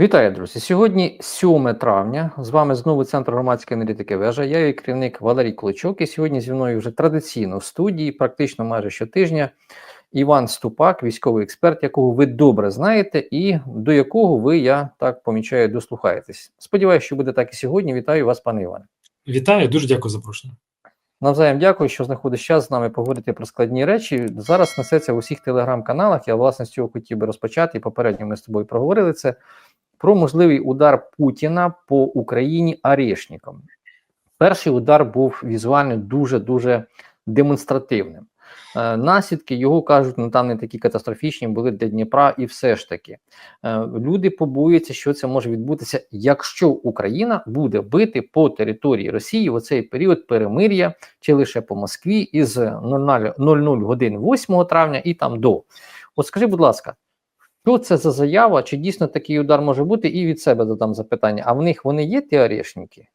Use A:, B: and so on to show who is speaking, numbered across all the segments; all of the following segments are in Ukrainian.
A: Вітаю, друзі! Сьогодні 7 травня. З вами знову Центр громадської аналітики вежа. Я її керівник Валерій Клочок. І сьогодні зі мною вже традиційно в студії, практично майже щотижня, Іван Ступак, військовий експерт, якого ви добре знаєте, і до якого ви, я так помічаю, дослухаєтесь. Сподіваюся, що буде так і сьогодні. Вітаю вас, пане Іване.
B: Вітаю, дуже дякую за запрошення.
A: Навзаєм дякую, що знаходиш час з нами поговорити про складні речі. Зараз несеться в усіх телеграм-каналах. Я власне з цього хотів би розпочати. І попередньо ми з тобою проговорили це про можливий удар Путіна по Україні арешником. Перший удар був візуально дуже дуже демонстративним. Е, наслідки його кажуть, ну там не такі катастрофічні були для Дніпра, і все ж таки е, люди побоюються, що це може відбутися, якщо Україна буде бити по території Росії в оцей період перемир'я чи лише по Москві із 00, 00 годин 8 травня і там до. От скажи, будь ласка, що це за заява? Чи дійсно такий удар може бути? І від себе задам запитання: а в них вони є ті орешники?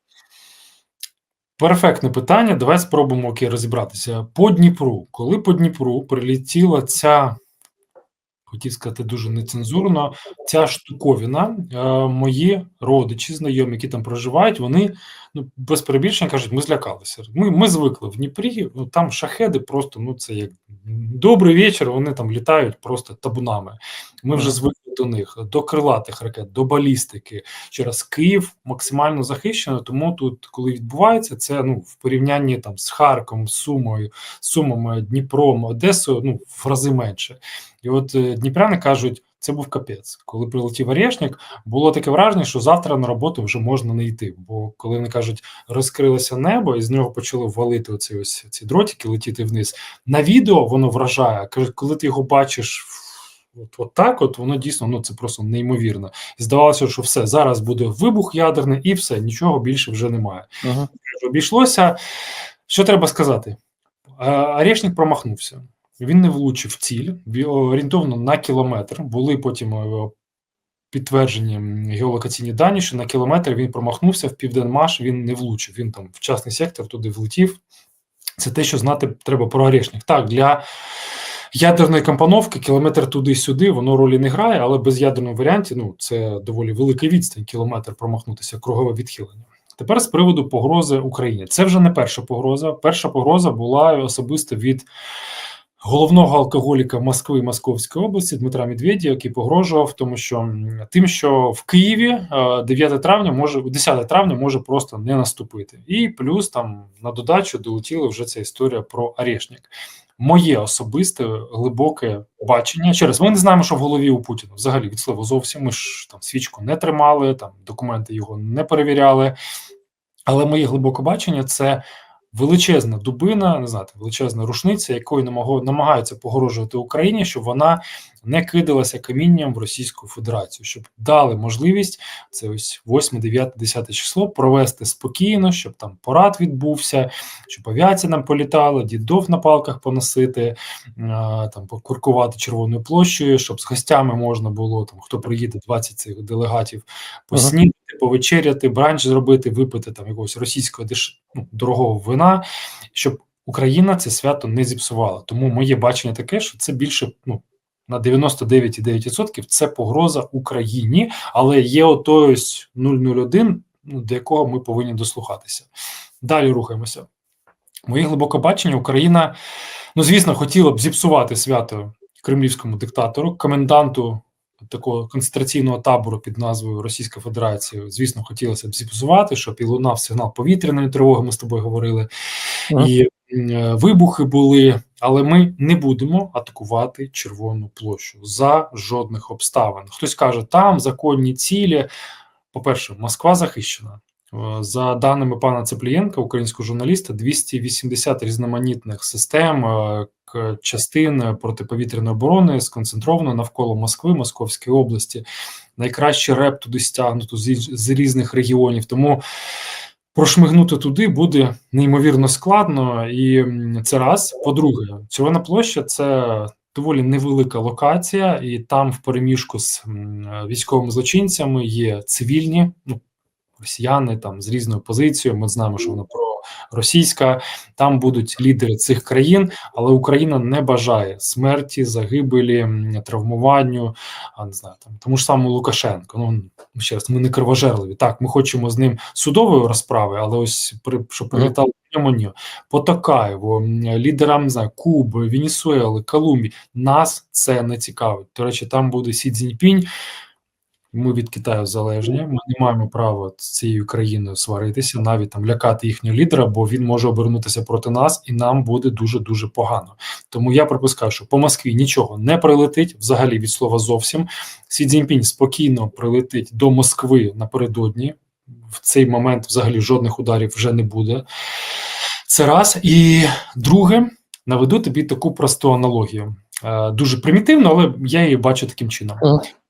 B: Перфектне питання. Давай спробуємо окей, розібратися. По Дніпру, коли по Дніпру прилетіла ця, хотів сказати, дуже нецензурно, ця штуковина, е, мої родичі, знайомі, які там проживають, вони ну, без перебільшення кажуть, ми злякалися. Ми ми звикли в Дніпрі, ну там шахеди просто ну це як добрий вечір, вони там літають просто табунами. Ми вже звикли до них, до крилатих ракет, до балістики. Через Київ максимально захищено, тому тут, коли відбувається, це ну в порівнянні там з Харковом, Сумою, Сумами, Дніпром, Одесою, ну в рази менше. І от е, Дніпряни кажуть. Це був капець. Коли прилетів Орешник, було таке враження, що завтра на роботу вже можна не йти. Бо коли вони кажуть, розкрилося небо, і з нього почали валити оці ось ці дротики, летіти вниз. На відео воно вражає. Коли ти його бачиш. От, от так, от воно дійсно ну це просто неймовірно. І здавалося, що все зараз буде вибух ядерний, і все, нічого більше вже немає. -huh. Обійшлося. Що треба сказати? Орешник промахнувся. Він не влучив ціль, орієнтовно на кілометр. Були потім е, підтверджені геолокаційні дані, що на кілометр він промахнувся в Південмаш, він не влучив. Він там в частний сектор туди влетів. Це те, що знати треба про Орешник. Так, для ядерної компоновки кілометр туди-сюди, воно ролі не грає, але без ядерного варіанті ну, це доволі великий відстань, кілометр промахнутися, кругове відхилення. Тепер з приводу погрози Україні. Це вже не перша погроза. Перша погроза була особисто від головного алкоголіка Москви Московської області Дмитра Медведєва, який погрожував, тому що тим, що в Києві 9 травня може 10 травня може просто не наступити, і плюс там на додачу долетіла вже ця історія про Орешник. Моє особисте глибоке бачення через ми не знаємо, що в голові у Путіна взагалі від слова зовсім. Ми ж там свічку не тримали, там документи його не перевіряли. Але моє глибоке бачення це величезна дубина, не знати, величезна рушниця, якою намагаються погрожувати Україні, щоб вона не кидалася камінням в Російську Федерацію, щоб дали можливість це ось 8, 9, 10 число провести спокійно, щоб там порад відбувся, щоб авіація нам політала, дідов на палках поносити, там покуркувати червоною площею, щоб з гостями можна було там, хто приїде 20 цих делегатів, поснідати, повечеряти, бранч зробити, випити там якогось російського деш... ну, дорогого вина, щоб Україна це свято не зіпсувала. Тому моє бачення таке, що це більше ну на 99,9% це погроза Україні, але є отой ось 001, ну, до якого ми повинні дослухатися. Далі рухаємося. Моє глибоке бачення, Україна, ну звісно, хотіла б зіпсувати свято кремлівському диктатору, коменданту такого концентраційного табору під назвою Російська Федерація. Звісно, хотілося б зіпсувати, щоб і лунав сигнал повітряної тривоги. Ми з тобою говорили. Ага. І Е, вибухи були, але ми не будемо атакувати Червону площу за жодних обставин. Хтось каже, там законні цілі. По-перше, Москва захищена. Е, за даними пана Цеплієнка, українського журналіста, 280 різноманітних систем е, частин протиповітряної оборони сконцентровано навколо Москви, Московської області. Найкращий реп туди стягнуто з, з різних регіонів. Тому прошмигнути туди буде неймовірно складно, і це раз. По-друге, Червона площа це доволі невелика локація, і там, в переміжку з військовими злочинцями, є цивільні ну, росіяни там з різною позицією. Ми знаємо, що воно про російська. Там будуть лідери цих країн, але Україна не бажає смерті, загибелі, травмуванню, а не знаю, там тому ж самому Лукашенко. Ну ще раз, ми не кровожерливі. Так, ми хочемо з ним судової розправи, але ось при що прилітало Ні, по Токаєву, лідерам не знаю, Куби, Венесуели, Колумбії. Нас це не цікавить. До речі, там буде Сі Цзіньпінь. Ми від Китаю залежні. Ми не маємо права з цією країною сваритися, навіть там лякати їхнього лідера, бо він може обернутися проти нас, і нам буде дуже дуже погано. Тому я припускаю, що по Москві нічого не прилетить взагалі від слова зовсім. Сі Цзіньпінь спокійно прилетить до Москви напередодні. В цей момент взагалі жодних ударів вже не буде. Це раз. І друге, наведу тобі таку просту аналогію. Е, дуже примітивно, але я її бачу таким чином.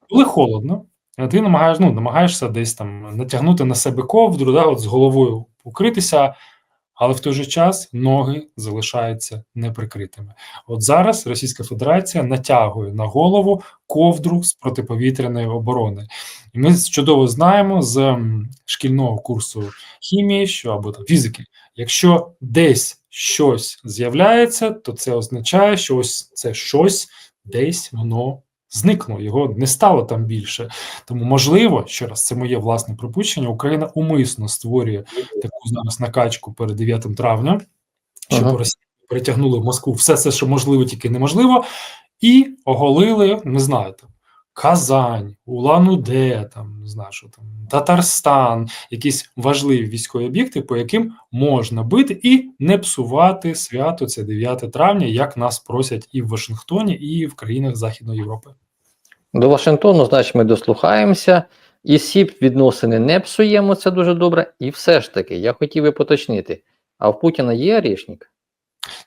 B: Коли холодно, ти намагаєш, ну, намагаєшся десь там натягнути на себе ковдру, да, от з головою укритися, але в той же час ноги залишаються неприкритими. От зараз Російська Федерація натягує на голову ковдру з протиповітряної оборони. І ми чудово знаємо з шкільного курсу хімії, що або там фізики, якщо десь щось з'являється, то це означає, що ось це щось десь воно зникло, його не стало там більше. Тому, можливо, ще раз, це моє власне припущення. Україна умисно створює таку зараз накачку перед 9 травня, щоб
A: Ага.
B: Росія перетягнули в Москву все це, що можливо, тільки неможливо, і оголили, не знаю, там. Казань, Улан-Удэ, там не знаю, що там Татарстан, якісь важливі військові об'єкти, по яким можна бити і не псувати свято це 9 травня, як нас просять і в Вашингтоні, і в країнах Західної Європи.
A: До Вашингтону, значить, ми дослухаємося. І сіп відносини не псуємо, це дуже добре. І все ж таки, я хотів би поточнити: а в Путіна є орешник?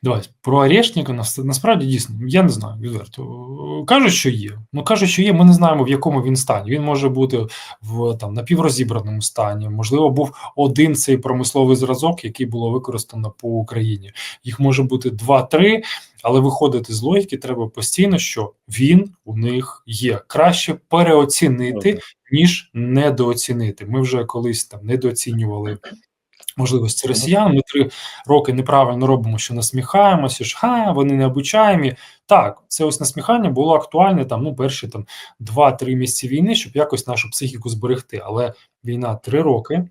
B: Давай про Орешника насправді дійсно я не знаю відверто. Кажуть, що є. Ну кажуть, що є. Ми не знаємо в якому він стані. Він може бути в там напіврозібраному стані. Можливо, був один цей промисловий зразок, який було використано по Україні. Їх може бути два-три, але виходити з логіки треба постійно, що він у них є. Краще переоцінити ніж недооцінити. Ми вже колись там недооцінювали можливості росіян. Ми три роки неправильно робимо, що насміхаємося, що ха, вони необучаємі. Так, це ось насміхання було актуальне там, ну, перші там 2-3 місяці війни, щоб якось нашу психіку зберегти. Але війна три роки.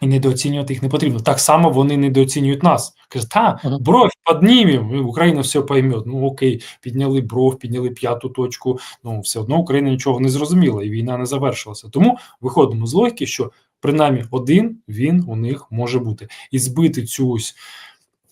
B: І недооцінювати їх не потрібно. Так само вони недооцінюють нас. Кажуть, та
A: Ага.
B: бровь піднімемо, Україна все пойме. Ну окей, підняли бров, підняли п'яту точку. Ну все одно Україна нічого не зрозуміла, і війна не завершилася. Тому виходимо з логіки, що принаймні один він у них може бути. І збити цю ось,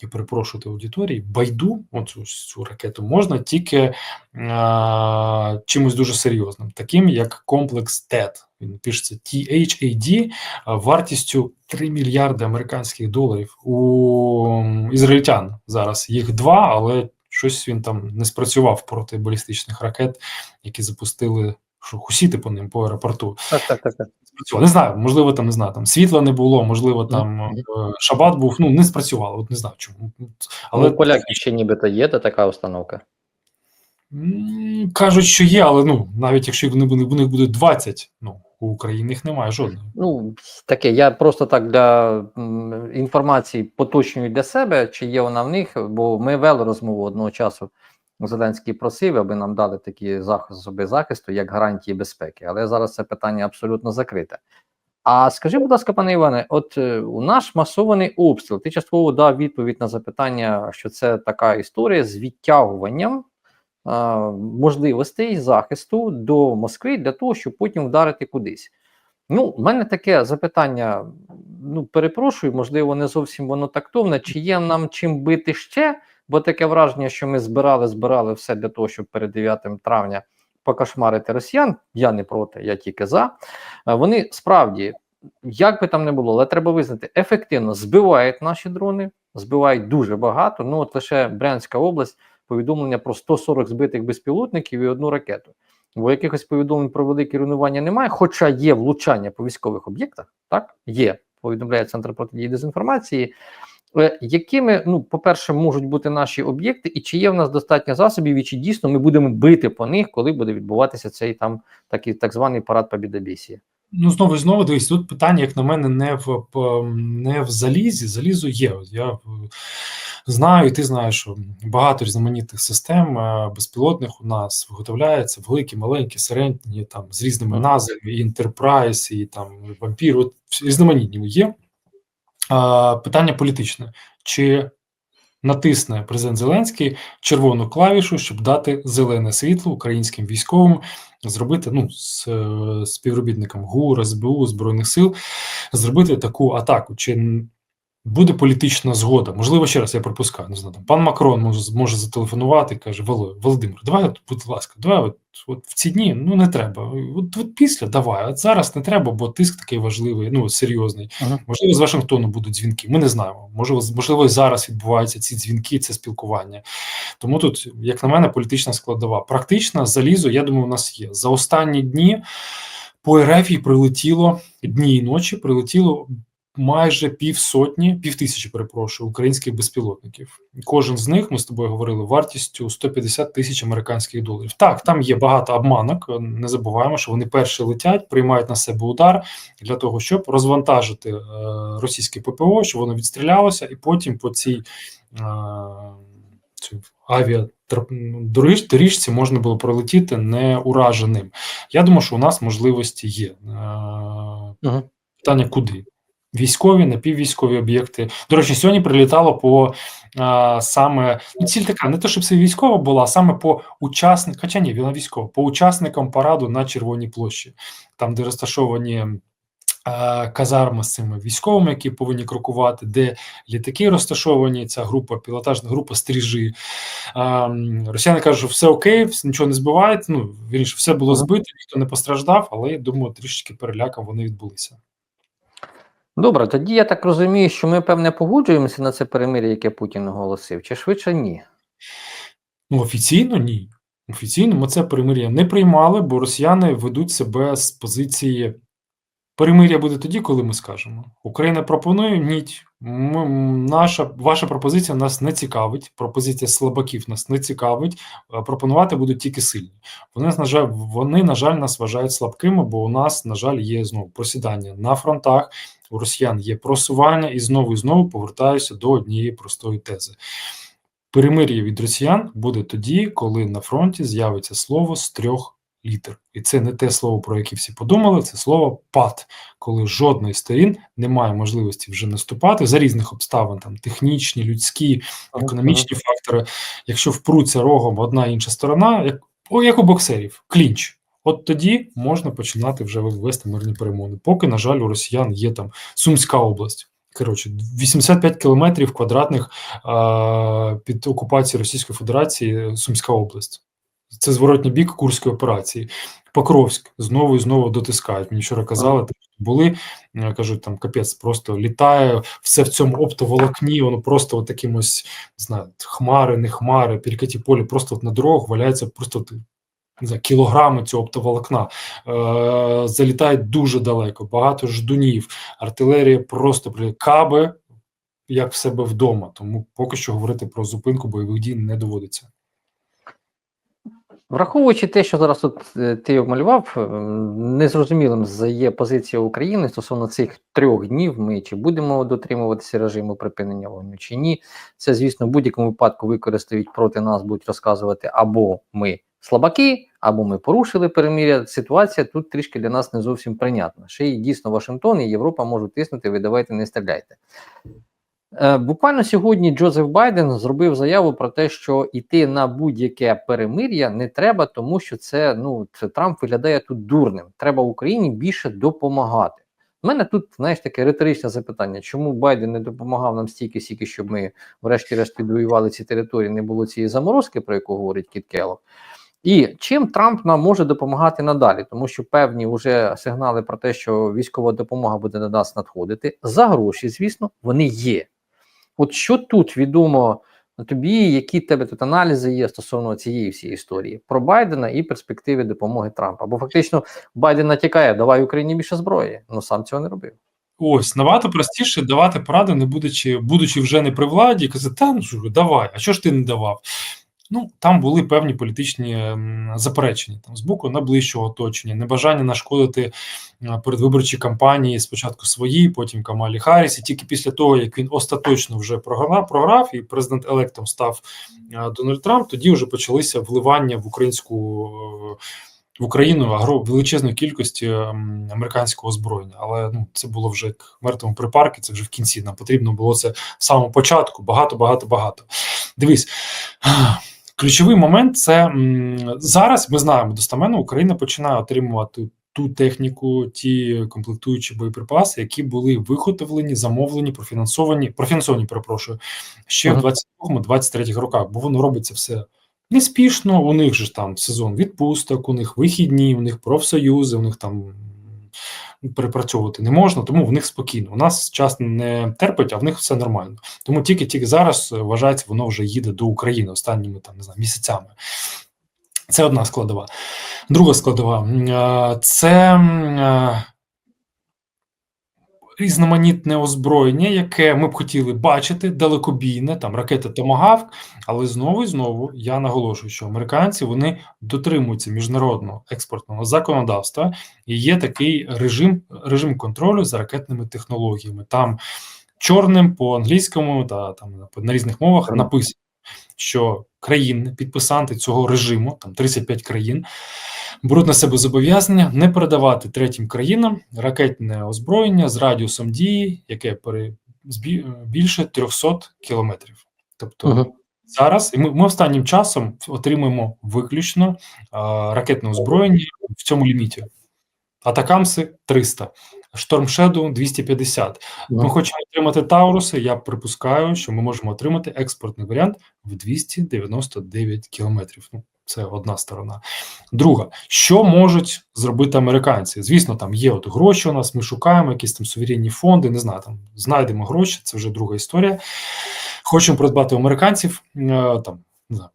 B: я перепрошую аудиторії, байду, оцю цю ракету можна тільки а, чимось дуже серйозним, таким як комплекс TED. Він пишеться THAD а, вартістю 3 мільярди американських доларів. У ізраїльтян зараз їх два, але щось він там не спрацював проти балістичних ракет, які запустили що хусіти по ним по аеропорту.
A: Так, так, так. так.
B: Спрацювало. Не знаю, можливо, там не знаю, там світла не було, можливо, там е, шабат був. Ну не спрацювало. От не знаю чому.
A: Але
B: Але
A: у поляків ще нібито є та така установка.
B: кажуть, що є, але ну навіть якщо буде, у них буде 20, ну у України їх немає жодної.
A: Ну, таке, я просто так для м, інформації поточнюю для себе, чи є вона в них, бо ми вели розмову одного часу. Зеленський просив, аби нам дали такі засоби захисту, як гарантії безпеки. Але зараз це питання абсолютно закрите. А скажи, будь ласка, пане Іване, от е, у наш масований обстріл, ти частково дав відповідь на запитання, що це така історія з відтягуванням е, можливостей захисту до Москви для того, щоб потім вдарити кудись. Ну, в мене таке запитання. Ну, перепрошую, можливо, не зовсім воно тактовне. Чи є нам чим бити ще? Бо таке враження, що ми збирали, збирали все для того, щоб перед 9 травня покошмарити росіян. Я не проти, я тільки за. Е, Вони справді, як би там не було, але треба визнати, ефективно збивають наші дрони, збивають дуже багато. Ну, от лише Брянська область повідомлення про 140 збитих безпілотників і одну ракету. Бо якихось повідомлень про велике руйнування немає, хоча є влучання по військових об'єктах, так є, повідомляє Центр протидії дезінформації. Е, Якими, ну, по-перше, можуть бути наші об'єкти, і чи є в нас достатньо засобів, і чи дійсно ми будемо бити по них, коли буде відбуватися цей там такий так званий парад побідобісія?
B: Ну, знову і знову дивись, тут питання, як на мене, не в не в залізі. Залізо є. Я е, знаю, і ти знаєш, що багато різноманітних систем е, безпілотних у нас виготовляється великі, маленькі, середні, там з різними назвами, і Enterprise, і там вампір. От різноманітні є. Питання політичне: чи натисне президент Зеленський червону клавішу, щоб дати зелене світло українським військовим, зробити ну з е, співробітникам ГУР, СБУ, Збройних сил, зробити таку атаку. Чи буде політична згода? Можливо, ще раз я пропускаю. Не знаю, там пан Макрон може може зателефонувати і каже: «Воло- Володимир, давай, от, будь ласка, давай, от, от в ці дні ну не треба. От, от після давай, от зараз не треба, бо тиск такий важливий, ну серйозний.
A: Мгм.
B: Можливо, з Вашингтону будуть дзвінки. Ми не знаємо. Можливо, можливо, і зараз відбуваються ці дзвінки, це спілкування. Тому тут, як на мене, політична складова. Практична залізо, я думаю, у нас є. За останні дні по РФ прилетіло дні і ночі, прилетіло майже півсотні, півтисячі, перепрошую, українських безпілотників. Кожен з них, ми з тобою говорили, вартістю 150 тисяч американських доларів. Так, там є багато обманок. Не забуваємо, що вони перші летять, приймають на себе удар для того, щоб розвантажити е, російське ППО, щоб воно відстрілялося, і потім по цій е, цій авіадоріж- доріжці можна було пролетіти неураженим. Я думаю, що у нас можливості є. Е, Питання куди? Військові, напіввійськові об'єкти. До речі, сьогодні прилітало по а, саме ну, ціль така, не то, щоб це військова була, а саме по учасникам, хоча ні, вона військова, по учасникам параду на Червоній площі, там, де розташовані а, казарми з цими військовими, які повинні крокувати, де літаки розташовані, ця група, пілотажна група стріжі. А, росіяни кажуть, що все окей, нічого не збивається. Ну, вірніше, все було збито, ніхто не постраждав, але я думаю, трішечки переляком вони відбулися.
A: Добре, тоді я так розумію, що ми певне погоджуємося на це перемир'я, яке Путін оголосив, чи швидше ні?
B: Ну, офіційно ні. Офіційно ми це перемир'я не приймали, бо росіяни ведуть себе з позиції. Перемир'я буде тоді, коли ми скажемо. Україна пропонує ні. Ми, наша ваша пропозиція нас не цікавить. Пропозиція слабаків нас не цікавить. Пропонувати будуть тільки сильні. Вони на жаль, вони на жаль нас вважають слабкими, бо у нас, на жаль, є знову просідання на фронтах. У росіян є просування, і знову і знову повертаюся до однієї простої тези. Перемир'я від росіян буде тоді, коли на фронті з'явиться слово з трьох літер. І це не те слово, про яке всі подумали, це слово пад, коли жодної сторін не має можливості вже наступати за різних обставин, там технічні, людські, економічні фактори. Якщо впруться рогом одна інша сторона, як, о, як у боксерів, клінч. От тоді можна починати вже вести мирні перемоги. Поки, на жаль, у росіян є там Сумська область. Коротше, 85 кілометрів квадратних а, під окупацією Російської Федерації Сумська область. Це зворотній бік Курської операції. Покровськ знову і знову дотискають. Мені вчора казали, там були е, кажуть, там капець просто літає все в цьому оптоволокні, воно просто от таким ось не знаю, хмари, не хмари, перекаті полі, просто от на дорогах валяється просто знаю, кілограми цього оптоволокна. Е, залітають дуже далеко, багато ждунів, артилерія просто при каби, як в себе вдома. Тому поки що говорити про зупинку бойових дій не доводиться.
A: Враховуючи те, що зараз тут е, ти обмалював, е, незрозумілим є позиція України стосовно цих трьох днів. Ми чи будемо дотримуватися режиму припинення вогню, чи ні. Це, звісно, в будь-якому випадку використають проти нас, будуть розказувати або ми слабаки, або ми порушили перемир'я. Ситуація тут трішки для нас не зовсім прийнятна. Ще й дійсно Вашингтон і Європа можуть тиснути, ви давайте не стріляйте. Е, Буквально сьогодні Джозеф Байден зробив заяву про те, що йти на будь-яке перемир'я не треба, тому що це ну це Трамп виглядає тут дурним. Треба Україні більше допомагати. У мене тут знаєш таке риторичне запитання: чому Байден не допомагав нам стільки, стільки, щоб ми, врешті-решт, відвоювали ці території, не було цієї заморозки, про яку говорить Кіт Келлог? І чим Трамп нам може допомагати надалі, тому що певні вже сигнали про те, що військова допомога буде на нас надходити за гроші, звісно, вони є. От що тут відомо тобі, які тебе тут аналізи є стосовно цієї всієї історії про Байдена і перспективи допомоги Трампа? Бо фактично Байден натякає, давай Україні більше зброї, але сам цього не робив.
B: Ось набагато простіше давати поради, не будучи, будучи вже не при владі, казати, та ну давай, а що ж ти не давав? Ну, там були певні політичні заперечення там з боку найближчого оточення, небажання нашкодити е, передвиборчій кампанії спочатку свої, потім Камалі Харріс. І тільки після того, як він остаточно вже програв, програв і президент електом став е, Дональд Трамп, тоді вже почалися вливання в українську е, в Україну агро величезної кількості ем, американського озброєння. Але ну це було вже як мертвому припарки. Це вже в кінці. Нам потрібно було це з самого початку. Багато, багато, багато. Дивись. Ключовий момент це зараз. Ми знаємо достаменно, Україна починає отримувати ту техніку, ті комплектуючі боєприпаси, які були виготовлені, замовлені, профінансовані, профінансовані, перепрошую, ще
A: Мгм.
B: в 22-23 роках, бо воно робиться все неспішно. У них же ж там сезон відпусток, у них вихідні, у них профсоюзи, у них там перепрацьовувати не можна, тому в них спокійно. У нас час не терпить, а в них все нормально. Тому тільки тільки зараз е, вважається, воно вже їде до України останніми там не знаю місяцями. Це одна складова. Друга складова е, це е, різноманітне озброєння, яке ми б хотіли бачити, далекобійне, там ракети Томагавк. Але знову і знову я наголошую, що американці вони дотримуються міжнародного експортного законодавства, і є такий режим, режим контролю за ракетними технологіями. Там чорним по англійському та там на різних мовах написано, що країни, підписанти цього режиму, там 35 країн, беруть на себе зобов'язання не передавати третім країнам ракетне озброєння з радіусом дії, яке більше 300 кілометрів. Тобто
A: Мгм.
B: зараз і ми, ми останнім часом отримуємо виключно а, ракетне озброєння в цьому ліміті. Атакамси 300, Шторм Shadow 250. Ми хочемо отримати Тауруси. Я припускаю, що ми можемо отримати експортний варіант в 299 кілометрів. Це одна сторона. Друга, що можуть зробити американці? Звісно, там є от гроші. У нас ми шукаємо якісь там суверенні фонди. Не знаю, там знайдемо гроші. Це вже друга історія. Хочемо придбати у американців е, там.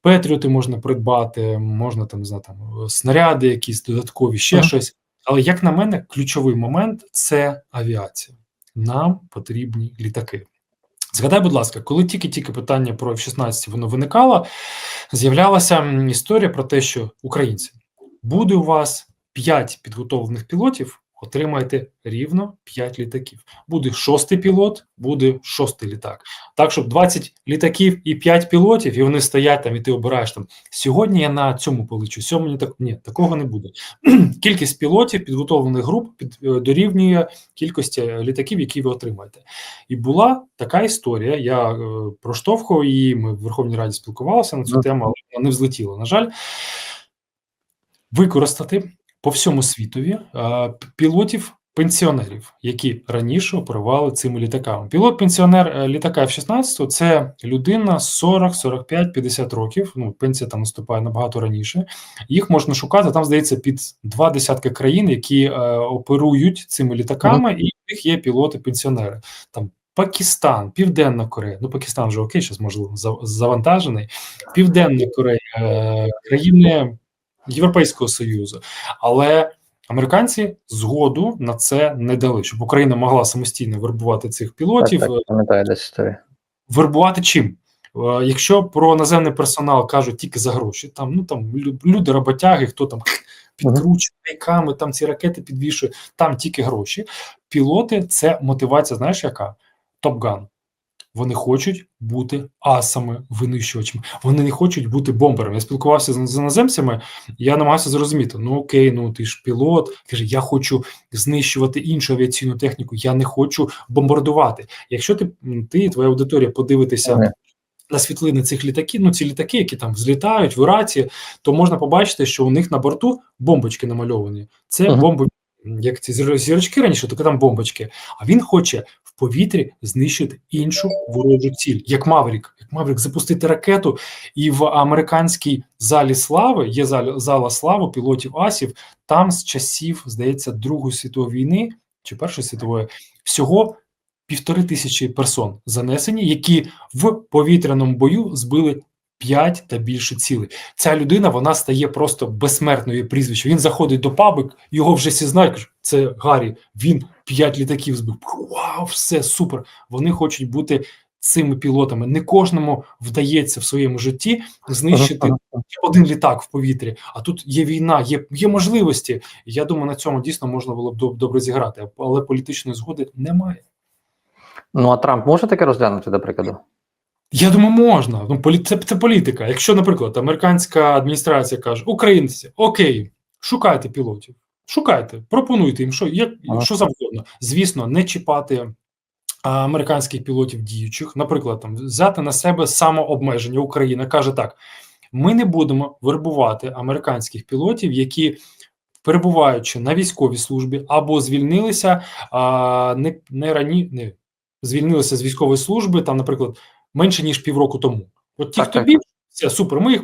B: Петріоти можна придбати, можна там не знаю, там снаряди, якісь додаткові, ще
A: Мгм.
B: щось. Але як на мене, ключовий момент це авіація. Нам потрібні літаки. Згадай, будь ласка, коли тільки-тільки питання про F-16 воно виникало, з'являлася історія про те, що українці буде у вас 5 підготовлених пілотів, отримаєте рівно 5 літаків. Буде шостий пілот, буде шостий літак. Так, щоб 20 літаків і 5 пілотів, і вони стоять там, і ти обираєш там. Сьогодні я на цьому полечу, сьогодні так ні, такого не буде. Кількість пілотів підготовлених груп під е, дорівнює кількості е, літаків, які ви отримаєте. І була така історія. Я е, проштовхував її. Ми в Верховній Раді спілкувалися на цю
A: Мгм.
B: тему, але вона не взлетіла. На жаль, використати по всьому світові е, пілотів. Пенсіонерів, які раніше оперували цими літаками. Пілот-пенсіонер е, літака F-16 – це людина 40, 45, 50 років. Ну, пенсія там наступає набагато раніше. Їх можна шукати там, здається, під два десятки країн, які е, оперують цими літаками, і в них є пілоти-пенсіонери. Там Пакистан, Південна Корея. Ну, Пакистан вже окей, зараз можливо за- завантажений. Південна Корея, е, країни Європейського Союзу. Але американці згоду на це не дали, щоб Україна могла самостійно вербувати цих пілотів.
A: Так, так, пам'ятаю.
B: Вербувати чим? Е, Якщо про наземний персонал кажуть тільки за гроші, там ну там лю- люди роботяги, хто там підкручує рейками, там ці ракети підвішує, там тільки гроші. Пілоти це мотивація, знаєш, яка? Топган. Вони хочуть бути асами, винищувачами. Вони не хочуть бути бомберами. Я спілкувався з, іноземцями, я намагався зрозуміти: ну окей, ну ти ж пілот. Каже, я хочу знищувати іншу авіаційну техніку, я не хочу бомбардувати. Якщо ти, ти твоя аудиторія подивитися на світлини цих літаків, ну ці літаки, які там взлітають в Іраці, то можна побачити, що у них на борту бомбочки намальовані. Це
A: Ага.
B: бомби, як ці зір- зірочки раніше, тільки там бомбочки. А він хоче в повітрі знищити іншу ворожу ціль, як Маврік. Як Маврік запустити ракету, і в американській залі слави є зал, зала слави пілотів асів. Там з часів, здається, Другої світової війни чи Першої світової всього півтори тисячі персон занесені, які в повітряному бою збили 5 та більше цілей. Ця людина вона стає просто безсмертною прізвищем. Він заходить до пабик, його вже всі знають. кажуть, це Гаррі. Він 5 літаків збив. Вау, все супер. Вони хочуть бути цими пілотами. Не кожному вдається в своєму житті знищити один літак в повітрі. А тут є війна, є, є можливості. Я думаю, на цьому дійсно можна було б добре зіграти, але політичної згоди немає.
A: Ну а Трамп може таке розглянути, до прикладу?
B: Я думаю, можна. Ну, полі... це, це політика. Якщо, наприклад, американська адміністрація каже: Українці, окей, шукайте пілотів, шукайте, пропонуйте їм, що, як,
A: Ага.
B: що завгодно. Звісно, не чіпати американських пілотів діючих, наприклад, там взяти на себе самообмеження. Україна каже так: ми не будемо вербувати американських пілотів, які. Перебуваючи на військовій службі або звільнилися а, не, не рані, не звільнилися з військової служби, там, наприклад, менше ніж півроку тому. От ті,
A: Так,
B: хто
A: так,
B: більше, все супер. Ми їх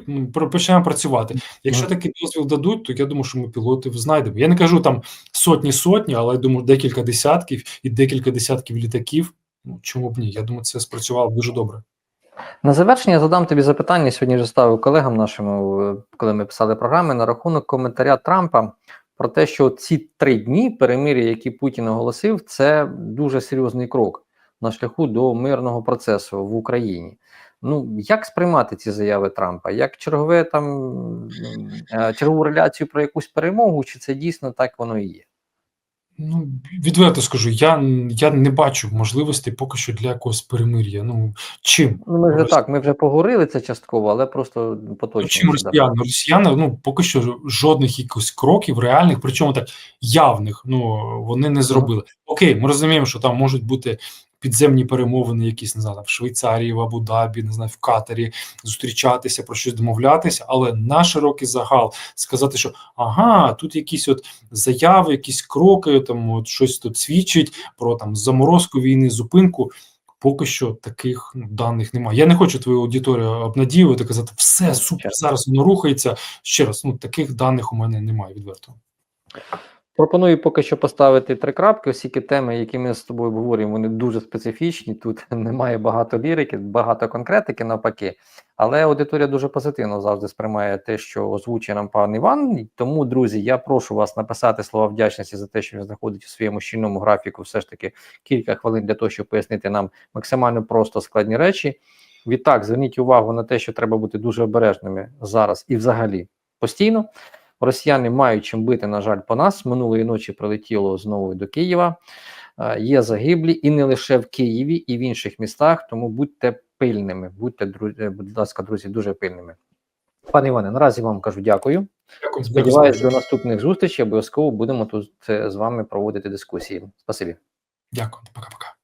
B: починаємо працювати. Якщо
A: Мгм.
B: такий дозвіл дадуть, то я думаю, що ми пілотів знайдемо. Я не кажу там сотні сотні, але я думаю, декілька десятків і декілька десятків літаків. Ну чому б ні? Я думаю, це спрацювало дуже добре.
A: На завершення задам тобі запитання. Сьогодні вже ставив колегам нашому, е, коли ми писали програми, на рахунок коментаря Трампа про те, що ці три дні перемир'я, які Путін оголосив, це дуже серйозний крок на шляху до мирного процесу в Україні. Ну як сприймати ці заяви Трампа? Як чергове там е, чергову реляцію про якусь перемогу, чи це дійсно так воно і є?
B: Ну відверто скажу, я, я не бачу можливостей поки що для якогось перемир'я. Ну чим?
A: Ну ми вже так, ми вже поговорили це частково, але просто
B: Ну,
A: поточно.
B: чим росіяни? Росіяни ну поки що жодних якихось кроків реальних, причому так явних, ну вони не зробили. Окей, ми розуміємо, що там можуть бути підземні перемовини, якісь не знаю, там, в Швейцарії, в Абу-Дабі, не знаю, в Катарі, зустрічатися про щось домовлятися, але на широкий загал сказати, що ага, тут якісь от заяви, якісь кроки, там от щось тут свідчить про там заморозку війни, зупинку. Поки що таких ну, даних немає. Я не хочу твою аудиторію обнадіювати, казати, все супер, зараз воно рухається. Ще раз, ну таких даних у мене немає відверто.
A: Пропоную поки що поставити три крапки, оскільки теми, які ми з тобою обговорюємо, вони дуже специфічні. Тут немає багато лірики, багато конкретики навпаки. Але аудиторія дуже позитивно завжди сприймає те, що озвучує нам пан Іван. Тому, друзі, я прошу вас написати слова вдячності за те, що він знаходить у своєму щільному графіку все ж таки кілька хвилин для того, щоб пояснити нам максимально просто складні речі. Відтак, зверніть увагу на те, що треба бути дуже обережними зараз і взагалі постійно. Росіяни мають чим бити, на жаль, по нас. Минулої ночі прилетіло знову до Києва. Е, Є загиблі і не лише в Києві, і в інших містах. Тому будьте пильними, будьте, друзі, будь ласка, друзі, дуже пильними. Пане Іване, наразі вам кажу дякую.
B: Дякую.
A: Сподіваюсь, до наступних зустрічей. Обов'язково будемо тут е, з вами проводити дискусії. Спасибі.
B: Дякую, пока-пока.